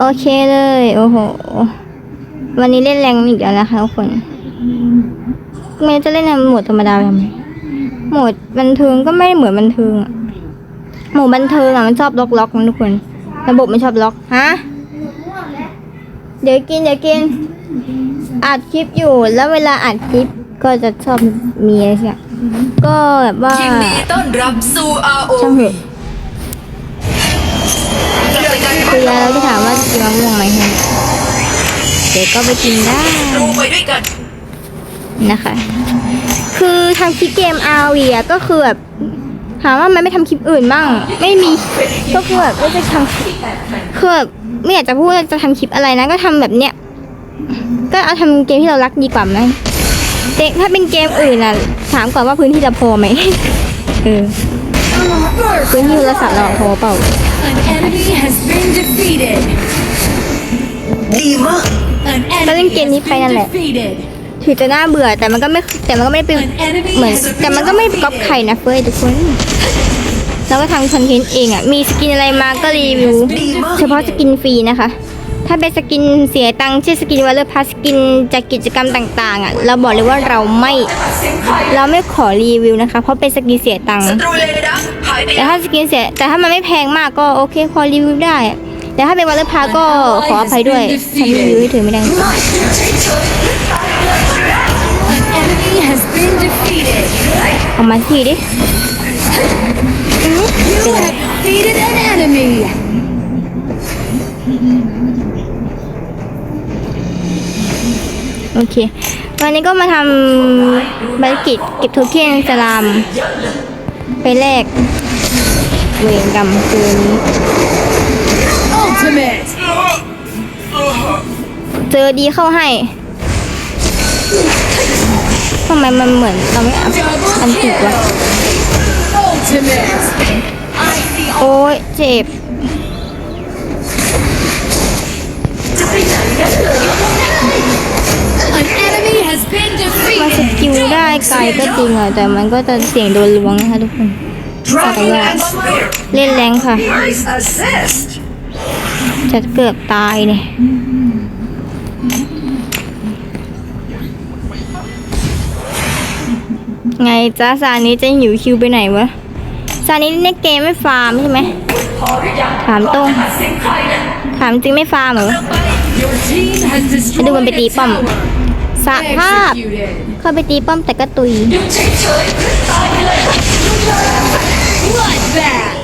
โอเคเลย โอ้โห วันนี้เล่นแรงอีกแล้วนะคะทุกคนไม่รู้จะเล่นในโหมดธรรมดาไปทำไมโหมดบันเทิงก็ไม่ได้เหมือนบันเทิงอะโหมดบันเทิงอะมันชอบล็อกล็อกนะทุกคน ระบบมันชอบล็อกฮะเดี๋ยวกินเดี๋ยวกินอัดคลิปอยู่แล้วเวลาอัดคลิปก็จะชอบมีอะไรสักอย่างก็แบบว่ายินดีต้อนรับสู่ RO ช่างเถอะ คือยายเราจะถามว่ากินมะม่วงไหมฮะเดี๋ยวก็ไปกินได้รู้ไปด้วยกันนะคะ คือทำคลิปเกม RV อะก็คือแบบถามว่ามันไม่ทำคลิปอื่นบ้าง ไม่มีก็คือแบบก็จะทำคือแบบไม่อยากจะพูดว่าจะทำคลิปอะไรนะ ก็ทำแบบเนี้ยก็เอาทำเกมที่เรารักดีกว่าไหมแต่ถ้าเป็นเกมอื่นอะถามก่อนว่าพื้นที่จะพอไหมเออ พื้นที่โทรศัพท์เราพอเปล่า An enemy has been defeated. ดีมาก An ก็เล่น enemy เกม has นี้ไป been นั่นแหละ defeated. ถือจะน่าเบื่อแต่มันก็ไม่แต่มันก็ไม่ได้เป็น An enemy เหมือน has แต่มันก็ไม่ก๊อปใครนะเฟ้ยทุกคนเราก็ทำคอนเทนต์เองอะ มีสกินอะไรมาก็รีวิว เฉพาะสกินฟรีนะคะ ถ้าเป็นสกินเสียตังค์เช่นสกินวัลเลอร์พาสกินจากกิจกรรมต่างๆอะเราบอกเลยว่าเราไม่เราไม่ขอรีวิวนะคะ เพราะเป็นสกินเสียตังค์แต่ถ้าสกินเสียแต่ถ้ามันไม่แพงมากก็โอเคพอรีวิวได้ แต่ถ้าเป็นวัลเลอร์พาก็ขออภัยด้วยฉันรีวิวให้เธอไม่ได้เอามาทีดิ โอเค วันนี้ก็มาทำภารกิจเก็บโทเค็นสลาม ไปแลกเวรกรรมคืน Ultimate. เจอดีเข้าให้ทำไมมันเหมือนเราไม่อัพอันติดวะโอ้ยเจ็บ มันส defeated. กิลได้ไกลก็จริงอะแต่มันก็จะเสี่ยงโดนลวงนะคะทุกคน Dragon and Spear เล่นแรงค่ะ Nice assist จะเกือบตายเนี่ยไงจ้าซานี้จะหิวคิวไปไหนวะซานี้เล่นเกมไม่ฟาร์มใช่ไหมถามตรงถามจริงไม่ฟาร์มเหรอ Your team has ไปดูมันไป destroyed ตี a ป้อม tower. สภาพ Executed. เข้าไปตีป้อมแต่ก็ตุย Bloodbath.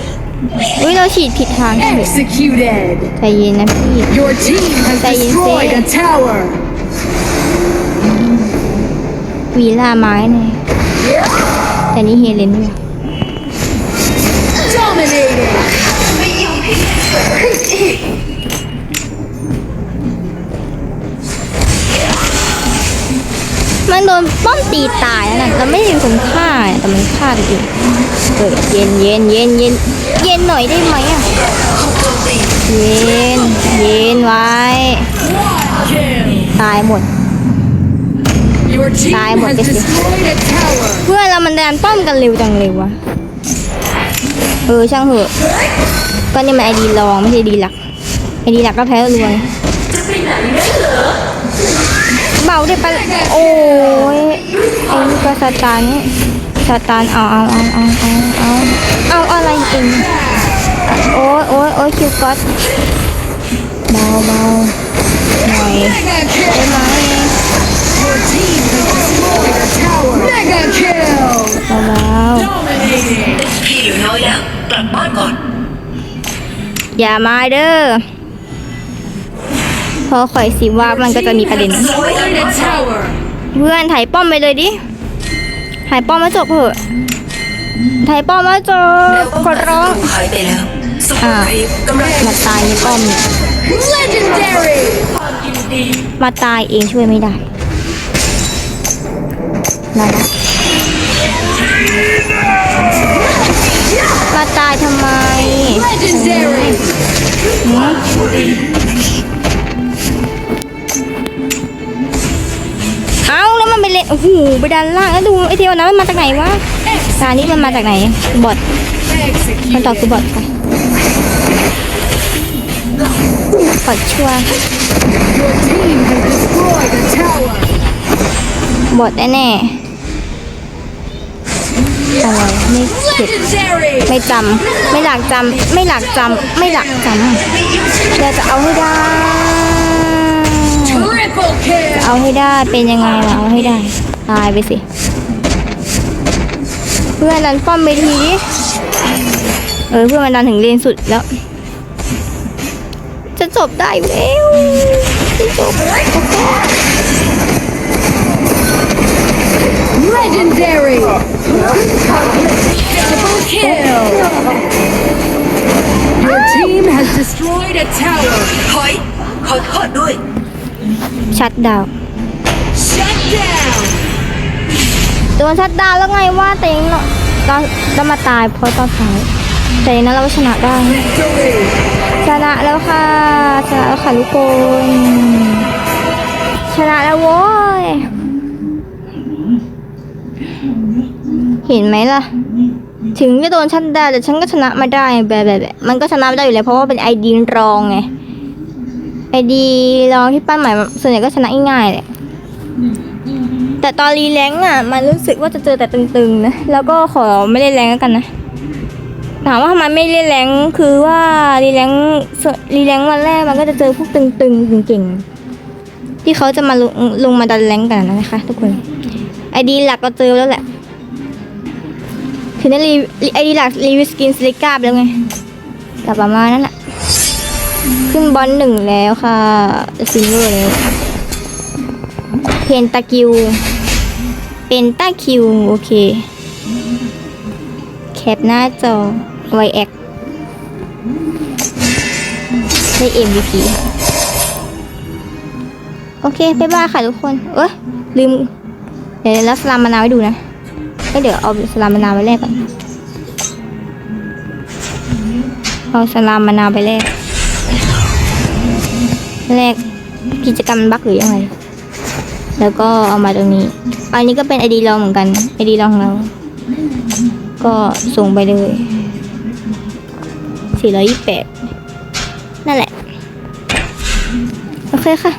อุ้ยเราฉีดผิดทางเถอะ Executed. ใจเย็นนะพี่ Your team has Tay in destroyed xe. a tower. วีล่าไม้เนี่ยแต่นี่เฮเลนเนี่ย ป้อมตีตายแล้วนะเราไม่ได้เป็นคนฆ่าอะแต่มันฆ่าไปเองเออเย็นเย็นเย็นเย็นเย็นหน่อยได้ไหมอะเย็นเย็นไว้ Kill. ตายหมด Your team Tay một has cái gì? destroyed a tower. เพื่อนเรามันแดนป้อมกันเร็วจังเลยวะเออช่างเหอะก็นี่มันไอดีรองไม่ใช่ดีหลักไอดีหลักก็แพ้รวยเเบาได้ปโอ้ยไอ้นี่ก็สตันสตันเอาเอาเอาเอาเอาเอาเอาอะไรเองโอ้ยโอ้ยโอ้ยคิวก๊อตเบาเบาหน่อยได้ไหมเบาเบาพี่หลือน้อยแล้วกลับบ้านก่อนอย่ามาเด้อ พอข่อยสิว่ามันก็จะมีประเด็น Destroyed a tower. เพื่อนถ่ายป้อมไปเลยดิถ่ายป้อมมาจบเถอะถ่ายป้อมมาจบขอร้องหายไปแล้วสุภาพรีกำลังมาตายในป้อม Legendary. มาตายเองช่วยไม่ได้มาละมาตายทำไม โอ้โหไปดันล่างแล้วดูไอเทวนั้นมันมาจากไหนวะตานี้มันมาจากไหนบอทมันตอ Execute. คือบอทค่ะขอชัวร์ Your team has destroyed a tower. บทแน่อะไรไม่เก็บไม่จำไม่หลักจำไม่หลักจำไม่หลักจำเราจะเอาให้ได้ เอาให้ได้เป็นยังไงล่ะเอาให้ได้ ตายไปสิ เพื่อนดันป้อมไปทีดิเออเพื่อนมันดันถึงเลนสุดแล้ว จะจบได้อยู่แล้วจะจบโอเค Legendary. Triple kill. Your team has destroyed a tower. ถอยขอโทษด้วย ชัดดาวโดนชัดดาวแล้วไงว่าแต่ยังเนาะเราเรามาตายเพราะตอนท้ายแต่ย่างนั้นเราชนะได้ ชนะแล้วค่ะ ชนะแล้วค่ะทุกคนชนะแล้วโว้ย เห็นไหมล่ะ ถึงจะโดนชันได้แต่ฉันก็ชนะมาได้แบบแบบแบบมันก็ชนะไม่ได้อยู่แล้วเพราะว่าเป็นไอดีนรองไง ไอดีรองที่ปั้นใหม่ส่วนใหญ่ก็ชนะง่ายๆแหละแต่ตอนรีแรงค์อะ มันรู้สึกว่าจะเจอแต่ตึงๆนะ แล้วก็ขอไม่ได้แรงแล้วกันนะ ถามว่าทำไมไม่เล่นแรงค์คือว่ารีแรงค์ส่วนรีแรงค์วันแรกมันก็จะเจอพวกตึงๆเก่งๆที่เขาจะมาลงลงมาดันแรงค์กันนะคะ ทุกคน ไอดีหลักก็เจอแล้วแหละถึงได้รีไอดีหลักรีวิวสกินสลิก้าไปแล้วไงแต่ประมาณนั้นแหละ ขึ้นบอลหนึ่งแล้วค่ะซิลเวอร์แล้วเพนตาคิวเป็นตาคิวโอเค แคปหน้าจอไวแอคได้ MVP โอเคบ๊ายบายค่ะทุกคน เอ้ย ลืม เดี๋ยวแล้วสลามมะนาวไว้ดูนะเอ้เดี๋ยวเอาสลามมะนาวไว้แรกก่อน เอาสลามมะนาวไปแรก แรกกิจกรรมบักหรือยังไงแล้วก็เอามาตรงนี้ อันนี้ก็เป็นไอดีเราเหมือนกันไอดีเราของเรา ก็ส่งไปเลย 428 นั่นแหละ โอเคค่ะ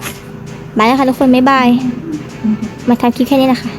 บายแล้วค่ะทุกคน บ๊ายบาย มาทำคลิปแค่นี้นะคะ